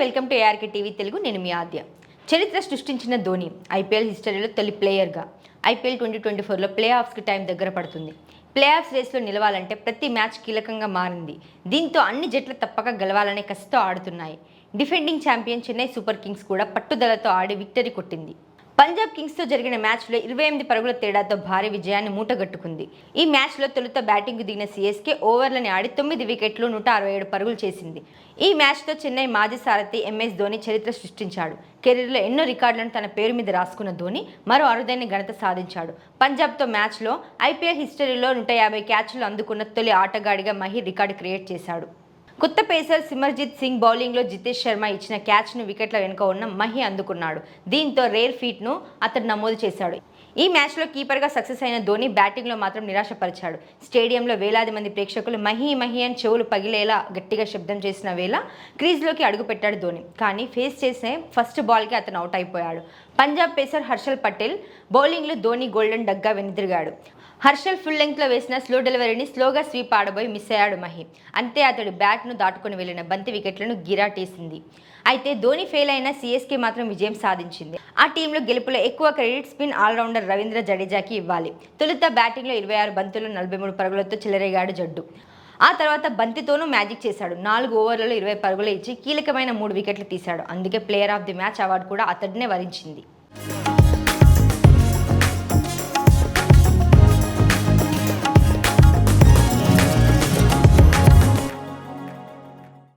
Welcome to ARK TV Telugu. నేను మీ ఆద్య. చరిత్ర సృష్టించిన ధోని ఐపీఎల్ హిస్టరీలో తొలి ప్లేయర్గా. ఐపీఎల్ ట్వంటీ ట్వంటీ ఫోర్లో ప్లే ఆఫ్స్కి టైం దగ్గర పడుతుంది. ప్లే ఆఫ్స్ రేస్లో నిలవాలంటే ప్రతి మ్యాచ్ కీలకంగా మారింది. దీంతో అన్ని జట్లు తప్పక గెలవాలనే కసితో ఆడుతున్నాయి. Defending champion Chennai Super Kings కూడా పట్టుదలతో ఆడి విక్టరీ కొట్టింది. పంజాబ్ కింగ్స్తో జరిగిన మ్యాచ్లో ఇరవై ఎనిమిది పరుగుల తేడాతో భారీ విజయాన్ని మూటగట్టుకుంది. ఈ మ్యాచ్లో తొలుత బ్యాటింగ్కు దిగిన సిఎస్కే ఓవర్లని ఆడి తొమ్మిది వికెట్లు నూట అరవై ఏడు పరుగులు చేసింది. ఈ మ్యాచ్తో చెన్నై మాజీ సారథి ఎంఎస్ ధోని చరిత్ర సృష్టించాడు. కెరీర్లో ఎన్నో రికార్డులను తన పేరు మీద రాసుకున్న ధోని మరో అరుదైన ఘనత సాధించాడు. పంజాబ్తో మ్యాచ్లో ఐపీఎల్ హిస్టరీలో నూట యాభై క్యాచ్లు అందుకున్న తొలి ఆటగాడిగా మహి రికార్డు క్రియేట్ చేశాడు. కొత్త పేసర్ సిమర్జిత్ సింగ్ బౌలింగ్లో జితేష్ శర్మ ఇచ్చిన క్యాచ్ను వికెట్ల వెనుక ఉన్న మహి అందుకున్నాడు. దీంతో రేర్ ఫీట్ను అతడు నమోదు చేశాడు. ఈ మ్యాచ్లో కీపర్గా సక్సెస్ అయిన ధోని బ్యాటింగ్లో మాత్రం నిరాశపరిచాడు. స్టేడియంలో వేలాది మంది ప్రేక్షకులు మహి మహి అని చెవులు పగిలేలా గట్టిగా శబ్దం చేసిన వేళ క్రీజ్లోకి అడుగుపెట్టాడు ధోని. కానీ ఫేస్ చేసే ఫస్ట్ బాల్కి అతను అవుట్ అయిపోయాడు. పంజాబ్ పేసర్ హర్షల్ పటేల్ బౌలింగ్లో ధోని గోల్డెన్ డగ్గా వెనుదిరిగాడు. హర్షల్ ఫుల్ లెంగ్త్లో వేసిన స్లో డెలివరీని స్లోగా స్వీప్ ఆడబోయి మిస్ అయ్యాడు మహి. అంతే అతడు బ్యాట్ను దాటుకుని వెళ్ళిన బంతి వికెట్లను గిరాటేసింది. అయితే ధోని ఫెయిల్ అయిన సిఎస్కే మాత్రం విజయం సాధించింది. ఆ టీంలో గెలుపులో ఎక్కువ క్రెడిట్ స్పిన్ ఆల్రౌండర్ రవీంద్ర జడేజాకి ఇవ్వాలి. తొలుత బ్యాటింగ్లో ఇరవై ఆరు బంతులు నలభై మూడు పరుగులతో చెలరేగాడు జడ్డు. ఆ తర్వాత బంతితోనూ మ్యాజిక్ చేశాడు. నాలుగు ఓవర్లలో ఇరవై పరుగులు ఇచ్చి కీలకమైన మూడు వికెట్లు తీశాడు. అందుకే player of the match award కూడా అతడినే వరించింది.